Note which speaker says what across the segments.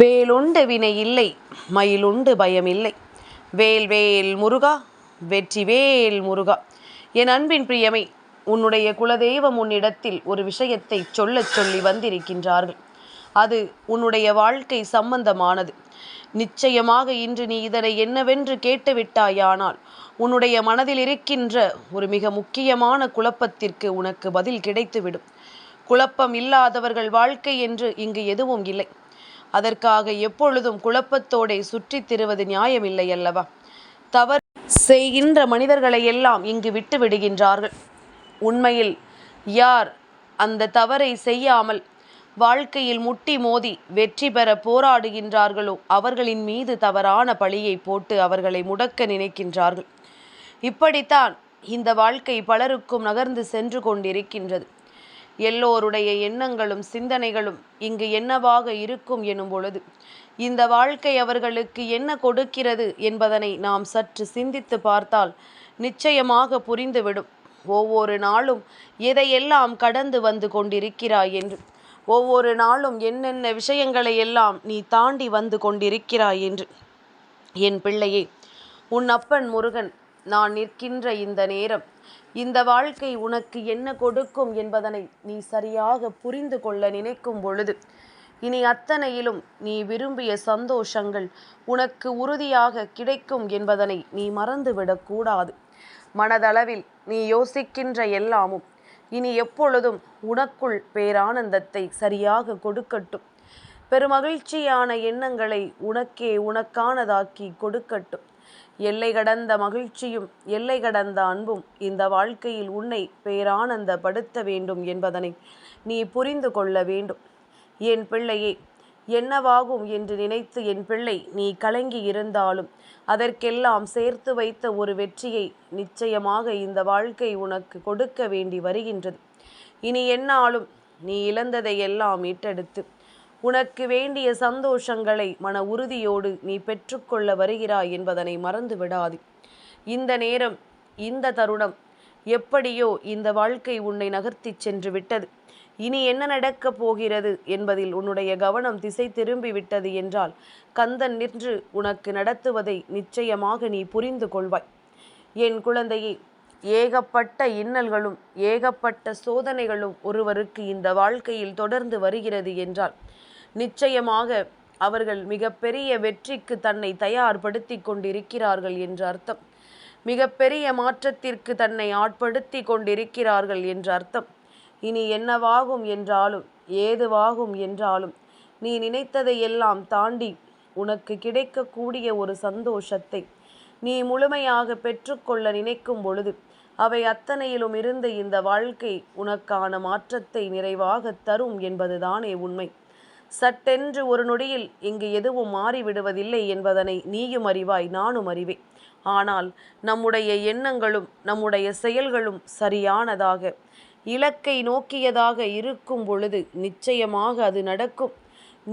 Speaker 1: வேலுண்டு வினை இல்லை மயிலுண்டு பயமில்லை வேல் வேல் முருகா வெற்றி வேல் முருகா. என் அன்பின் பிரியமை உன்னுடைய குலதெய்வம் உன்னிடத்தில் ஒரு விஷயத்தை சொல்லச் சொல்லி வந்திருக்கின்றார்கள். அது உன்னுடைய வாழ்க்கை சம்பந்தமானது. நிச்சயமாக இன்று நீ இதனை என்னவென்று கேட்டுவிட்டாயானால் உன்னுடைய மனதில் இருக்கின்ற ஒரு மிக முக்கியமான குழப்பத்திற்கு உனக்கு பதில் கிடைத்துவிடும். குழப்பம் இல்லாதவர்கள் வாழ்க்கை என்று இங்கு எதுவும் இல்லை. அதற்காக எப்பொழுதும் குழப்பத்தோடே சுற்றித் திருவது நியாயமில்லை அல்லவா? தவறு செய்கின்ற மனிதர்களை எல்லாம் இங்கு விட்டு விடுகின்றார்கள். உண்மையில் யார் அந்த தவறை செய்யாமல் வாழ்க்கையில் முட்டி மோதி வெற்றி பெற போராடுகின்றார்களோ அவர்களின் மீது தவறான பழியை போட்டு அவர்களை முடக்க நினைக்கின்றார்கள். இப்படித்தான் இந்த வாழ்க்கை பலருக்கும் நகர்ந்து சென்று கொண்டிருக்கின்றது. எல்லோருடைய எண்ணங்களும் சிந்தனைகளும் இங்கு என்னவாக இருக்கும் எனும் பொழுது இந்த வாழ்க்கை அவர்களுக்கு என்ன கொடுக்கிறது என்பதனை நாம் சற்று சிந்தித்து பார்த்தால் நிச்சயமாக புரிந்துவிடும். ஒவ்வொரு நாளும் எதையெல்லாம் கடந்து வந்து கொண்டிருக்கிறாய் என்று ஒவ்வொரு நாளும் என்னென்ன விஷயங்களை எல்லாம் நீ தாண்டி வந்து கொண்டிருக்கிறாய் என்று. என் பிள்ளையே உன் அப்பன் முருகன் நான் நிற்கின்ற இந்த நேரம் இந்த வாழ்க்கை உனக்கு என்ன கொடுக்கும் என்பதனை நீ சரியாக புரிந்து கொள்ள நினைக்கும் பொழுது இனி அத்தனையிலும் நீ விரும்பிய சந்தோஷங்கள் உனக்கு உறுதியாக கிடைக்கும் என்பதனை நீ மறந்துவிடக்கூடாது மனதளவில் நீ யோசிக்கின்ற எல்லாமும் இனி எப்பொழுதும் உனக்குள் பேரானந்தத்தை சரியாக கொடுக்கட்டும். பெருமகிழ்ச்சியான எண்ணங்களை உனக்கே உனக்கானதாக்கி கொடுக்கட்டும். எல்லை கடந்த மகிழ்ச்சியும் எல்லை கடந்த அன்பும் இந்த வாழ்க்கையில் உன்னை பேரானந்தப்படுத்த வேண்டும் என்பதனை நீ புரிந்து கொள்ள வேண்டும். என் பிள்ளையே என்னவாகும் என்று நினைத்து என் பிள்ளை நீ கலங்கி இருந்தாலும் அதற்கெல்லாம் சேர்த்து வைத்த ஒரு வெற்றியை நிச்சயமாக இந்த வாழ்க்கை உனக்கு கொடுக்க வேண்டி வருகின்றது. இனி என்னாலும் நீ இழந்ததை எல்லாம் மீட்டெடுத்து உனக்கு வேண்டிய சந்தோஷங்களை மன உறுதியோடு நீ பெற்றுக்கொள்ள வருகிறாய் என்பதனை மறந்து விடாது. இந்த நேரம் இந்த தருணம் எப்படியோ இந்த வாழ்க்கை உன்னை நகர்த்தி சென்று விட்டது. இனி என்ன நடக்கப் போகிறது என்பதில் உன்னுடைய கவனம் திசை திரும்பி விட்டது என்றால் கந்தன் நின்று உனக்கு நடத்துவதை நிச்சயமாக நீ புரிந்து கொள்வாய். என் குழந்தையே ஏகப்பட்ட இன்னல்களும் ஏகப்பட்ட சோதனைகளும் ஒருவருக்கு இந்த வாழ்க்கையில் தொடர்ந்து வருகிறது என்றால் நிச்சயமாக அவர்கள் மிகப்பெரிய வெற்றிக்கு தன்னை தயார்படுத்தி கொண்டிருக்கிறார்கள் என்று அர்த்தம். மிகப்பெரிய மாற்றத்திற்கு தன்னை ஆட்படுத்தி கொண்டிருக்கிறார்கள் என்று அர்த்தம். இனி என்னவாகும் என்றாலும் ஏதுவாகும் என்றாலும் நீ நினைத்ததை எல்லாம் தாண்டி உனக்கு கிடைக்கக்கூடிய ஒரு சந்தோஷத்தை நீ முழுமையாக பெற்றுக்கொள்ள நினைக்கும் பொழுது அவை அத்தனையிலும் இருந்து இந்த வாழ்க்கை உனக்கான மாற்றத்தை நிறைவாக தரும் என்பதுதானே உண்மை. சட்டென்று ஒரு நொடியில் இங்கு எதுவும் மாறிவிடுவதில்லை என்பதனை நீயும் அறிவாய் நானும் அறிவேன். ஆனால் நம்முடைய எண்ணங்களும் நம்முடைய செயல்களும் சரியானதாக இலக்கை நோக்கியதாக இருக்கும் பொழுது நிச்சயமாக அது நடக்கும்.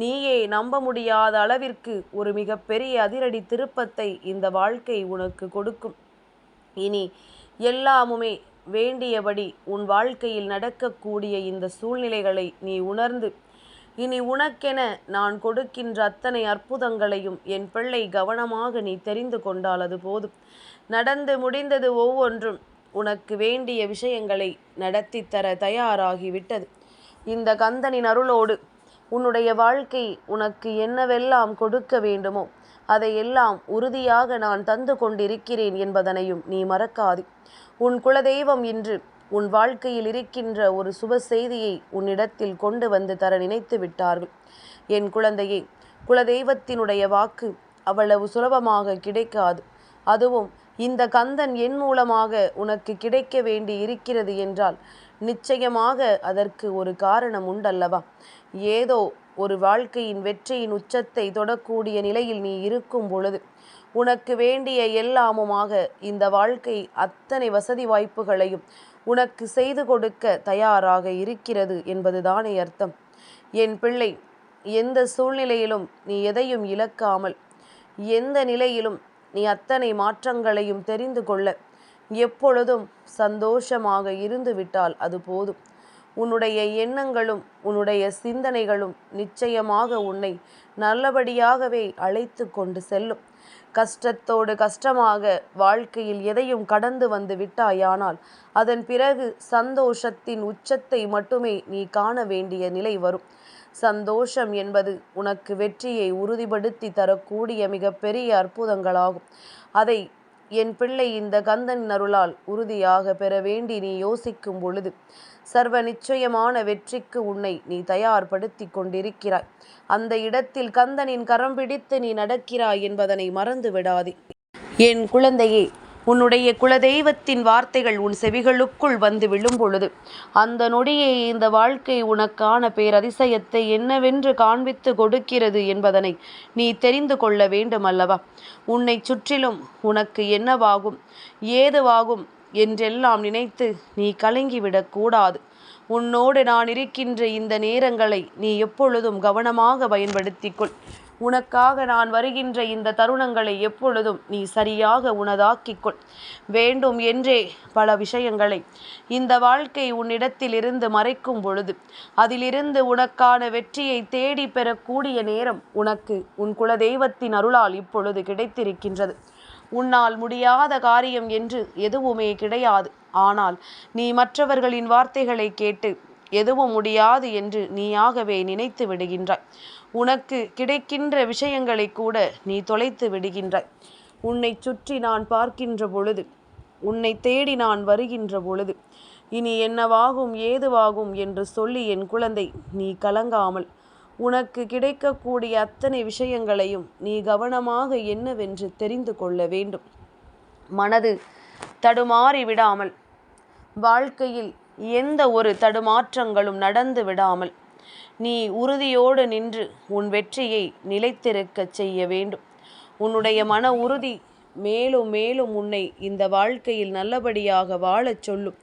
Speaker 1: நீயே நம்ப முடியாத அளவிற்கு ஒரு மிகப்பெரிய அதிரடி திருப்பத்தை இந்த வாழ்க்கை உனக்கு கொடுக்கும். இனி எல்லாமுமே வேண்டியபடி உன் வாழ்க்கையில் நடக்கக்கூடிய இந்த சூழ்நிலைகளை நீ உணர்ந்து இனி உனக்கென நான் கொடுக்கின்ற அத்தனை அற்புதங்களையும் என் பிள்ளை கவனமாக நீ தெரிந்து கொண்டால் அது போதும். நடந்து முடிந்தது ஒவ்வொன்றும் உனக்கு வேண்டிய விஷயங்களை நடத்தி தர தயாராகிவிட்டது. இந்த கந்தனின் அருளோடு உன்னுடைய வாழ்க்கை உனக்கு என்னவெல்லாம் கொடுக்க வேண்டுமோ அதையெல்லாம் உறுதியாக நான் தந்து கொண்டிருக்கிறேன் என்பதனையும் நீ மறக்காது. உன் குலதெய்வம் இன்று உன் வாழ்க்கையில் இருக்கின்ற ஒரு சுப செய்தியை உன்னிடத்தில் கொண்டு வந்து தர நினைத்து விட்டார்கள். என் குழந்தையே குலதெய்வத்தினுடைய வாக்கு அவ்வளவு சுலபமாக கிடைக்காது. அதுவும் இந்த கந்தன் என் மூலமாக உனக்கு கிடைக்க வேண்டி இருக்கிறது என்றால் நிச்சயமாக அதற்கு ஒரு காரணம் உண்டல்லவா? ஏதோ ஒரு வாழ்க்கையின் வெற்றியின் உச்சத்தை தொடக்கூடிய நிலையில் நீ இருக்கும் பொழுது உனக்கு வேண்டிய எல்லாமுமாக இந்த வாழ்க்கை அத்தனை வசதி வாய்ப்புகளையும் உனக்கு செய்து கொடுக்க தயாராக இருக்கிறது என்பதுதானே அர்த்தம். என் பிள்ளை எந்த சூழ்நிலையிலும் நீ எதையும் இழக்காமல் எந்த நிலையிலும் நீ அத்தனை மாற்றங்களையும் தெரிந்து கொள்ள எப்பொழுதும் சந்தோஷமாக இருந்து விட்டால் அது போதும். உன்னுடைய எண்ணங்களும் உன்னுடைய சிந்தனைகளும் நிச்சயமாக உன்னை நல்லபடியாகவே அழைத்து கொண்டு செல்லும். கஷ்டத்தோடு கஷ்டமாக வாழ்க்கையில் எதையும் கடந்து வந்து விட்டாயானால் அதன் பிறகு சந்தோஷத்தின் உச்சத்தை மட்டுமே நீ காண வேண்டிய நிலை வரும். சந்தோஷம் என்பது உனக்கு வெற்றியை உறுதிப்படுத்தி தரக்கூடிய மிகப்பெரிய அற்புதங்களாகும். அதை என் பிள்ளை இந்த கந்தன் அருளால் உறுதியாக பெற வேண்டி நீ யோசிக்கும் பொழுது சர்வ நிச்சயமான வெற்றிக்கு உன்னை நீ தயார்படுத்தி கொண்டிருக்கிறாய். அந்த இடத்தில் கந்தனின் கரம் பிடித்து நீ நடக்கிறாய் என்பதனை மறந்து விடாதே என் குழந்தையே உன்னுடைய குலதெய்வத்தின் வார்த்தைகள் உன் செவிகளுக்குள் வந்து விழும் பொழுது. அந்த நொடியே இந்த வாழ்க்கை உனக்கான பேரதிசயத்தை என்னவென்று காண்பித்து கொடுக்கிறது என்பதனை நீ தெரிந்து கொள்ள வேண்டும் அல்லவா உன்னை சுற்றிலும் உனக்கு என்னவாகும் ஏதுவாகும் என்றெல்லாம் நினைத்து நீ கலங்கிவிடக் கூடாது. உன்னோடு நான் இருக்கின்ற இந்த நேரங்களை நீ எப்பொழுதும் கவனமாக பயன்படுத்திக்கொள். உனக்காக நான் வருகின்ற இந்த தருணங்களை எப்பொழுதும் நீ சரியாக உனதாக்கிக்கொள். வேண்டும் என்றே பல விஷயங்களை இந்த வாழ்க்கை உன்னிடத்தில் இருந்து மறைக்கும் பொழுது அதிலிருந்து உனக்கான வெற்றியை தேடி பெறக்கூடிய நேரம் உனக்கு உன் குலதெய்வத்தின் அருளால் இப்பொழுது கிடைத்திருக்கின்றது. உன்னால் முடியாத காரியம் என்று எதுவுமே கிடையாது. ஆனால் நீ மற்றவர்களின் வார்த்தைகளை கேட்டு எதுவும் முடியாது என்று நீயாகவே நினைத்து விடுகின்றாய். உனக்கு கிடைக்கின்ற விஷயங்களை கூட நீ தொலைத்து விடுகின்றாய். உன்னை சுற்றி நான் பார்க்கின்ற பொழுது உன்னை தேடி நான் வருகின்ற பொழுது இனி என்னவாகும் ஏதுவாகும் என்று சொல்லி என் குழந்தை நீ கலங்காமல் உனக்கு கிடைக்கக்கூடிய அத்தனை விஷயங்களையும் நீ கவனமாக என்னவென்று தெரிந்து கொள்ள வேண்டும். மனது தடுமாறி விடாமல் வாழ்க்கையில் எந்த ஒரு தடுமாற்றங்களும் நடந்து விடாமல் நீ உறுதியோடு நின்று உன் வெற்றியை நிலைத்திருக்கச் செய்ய வேண்டும். உன்னுடைய மன உறுதி மேலும் மேலும் உன்னை இந்த வாழ்க்கையில் நல்லபடியாக வாழச் சொல்லும்.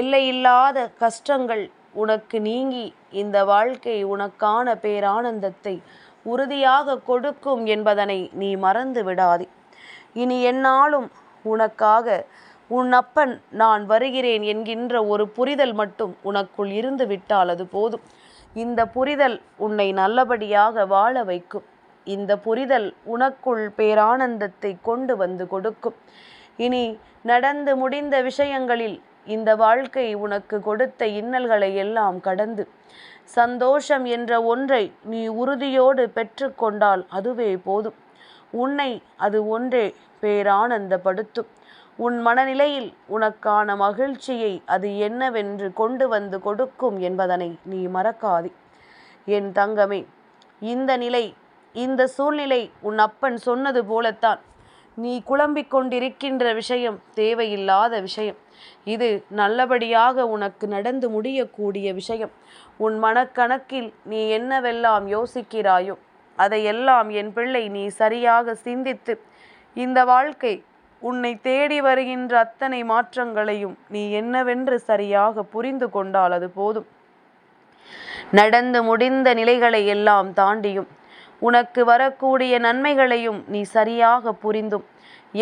Speaker 1: எல்லையில்லாத கஷ்டங்கள் உனக்கு நீங்கி இந்த வாழ்க்கை உனக்கான பேரானந்தத்தை உறுதியாக கொடுக்கும் என்பதனை நீ மறந்து விடாதே. இனி என்னாலும் உனக்காக உன் அப்பன் நான் வருகிறேன் என்கின்ற ஒரு புரிதல் மட்டும் உனக்குள் இருந்து விட்டால் அது போதும். இந்த புரிதல் உன்னை நல்லபடியாக வாழ வைக்கும். இந்த புரிதல் உனக்குள் பேரானந்தத்தை கொண்டு வந்து கொடுக்கும். இனி நடந்து முடிந்த விஷயங்களில் இந்த வாழ்க்கை உனக்கு கொடுத்த இன்னல்களை எல்லாம் கடந்து சந்தோஷம் என்ற ஒன்றை நீ உறுதியோடு பெற்றுக்கொண்டால் அதுவே போதும். உன்னை அது ஒன்றே பேரானந்தப்படுத்தும். உன் மனநிலையில் உனக்கான மகிழ்ச்சியை அது என்னவென்று கொண்டு வந்து கொடுக்கும் என்பதனை நீ மறக்காதே. என் தங்கமே இந்த நிலை இந்த சூழ்நிலை உன் அப்பன் சொன்னது போலத்தான். நீ குழம்பிக் கொண்டிருக்கின்ற விஷயம் தேவையில்லாத விஷயம். இது நல்லபடியாக உனக்கு நடந்து முடியக்கூடிய விஷயம். உன் மனக்கணக்கில் நீ என்னவெல்லாம் யோசிக்கிறாயோ அதையெல்லாம் என் பிள்ளை நீ சரியாக சிந்தித்து இந்த வாழ்க்கை உன்னை தேடி வருகின்ற அத்தனை மாற்றங்களையும் நீ என்னவென்று சரியாக புரிந்து கொண்டால் அது போதும். நடந்து முடிந்த நிலைகளை எல்லாம் தாண்டியும் உனக்கு வரக்கூடிய நன்மைகளையும் நீ சரியாக புரிந்தும்.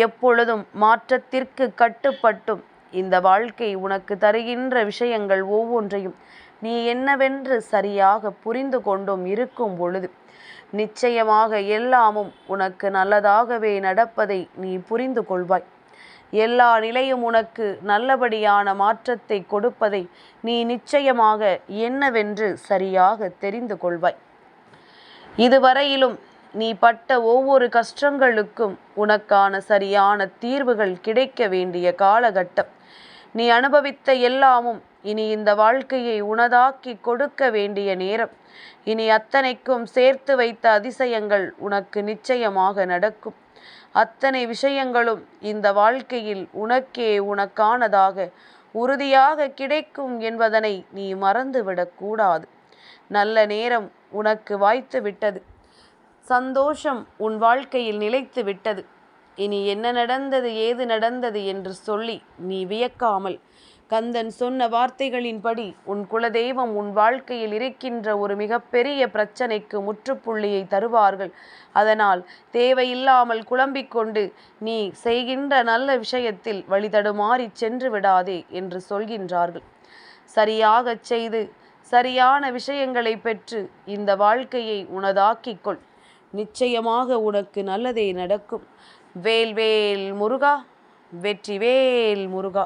Speaker 1: எப்பொழுதும் மாற்றத்திற்கு கட்டுப்பட்டும். இந்த வாழ்க்கை உனக்கு தருகின்ற விஷயங்கள் ஒவ்வொன்றையும் நீ என்னவென்று சரியாக புரிந்து கொண்டும் இருக்கும் பொழுது நிச்சயமாக எல்லாமும் உனக்கு நல்லதாகவே நடப்பதை நீ புரிந்து கொள்வாய். எல்லா நிலையும் உனக்கு நல்லபடியான மாற்றத்தை கொடுப்பதை நீ நிச்சயமாக என்னவென்று சரியாக தெரிந்து கொள்வாய். இதுவரையிலும் நீ பட்ட ஒவ்வொரு கஷ்டங்களுக்கும் உனக்கான சரியான தீர்வுகள் கிடைக்க வேண்டிய காலகட்டம். நீ அனுபவித்த எல்லாமும் இனி இந்த வாழ்க்கையை உனதாக்கி கொடுக்க வேண்டிய நேரம். இனி அத்தனைக்கும் சேர்த்து வைத்த அதிசயங்கள் உனக்கு நிச்சயமாக நடக்கும். அத்தனை விஷயங்களும் இந்த வாழ்க்கையில் உனக்கே உனக்கானதாக உறுதியாக கிடைக்கும் என்பதனை நீ மறந்துவிடக்கூடாது நல்ல நேரம் உனக்கு வாய்த்து விட்டது. சந்தோஷம் உன் வாழ்க்கையில் நிலைத்து விட்டது. இனி என்ன நடந்தது ஏது நடந்தது என்று சொல்லி நீ வியக்காமல் கந்தன் சொன்ன வார்த்தைகளின்படி உன் குலதெய்வம் உன் வாழ்க்கையில் இருக்கின்ற ஒரு மிகப்பெரிய பிரச்சனைக்கு முற்றுப்புள்ளியை தருவார்கள். அதனால் தேவையில்லாமல் குழம்பிக்கொண்டு நீ செய்கின்ற நல்ல விஷயத்தில் வழிதடுமாறி சென்று விடாதே என்று சொல்கின்றார்கள். சரியாகச் செய்து சரியான விஷயங்களை பெற்று இந்த வாழ்க்கையை உனதாக்கிக்கொள் நிச்சயமாக உனக்கு நல்லதே நடக்கும். வேல் வேல் முருகா வெற்றி வேல் முருகா.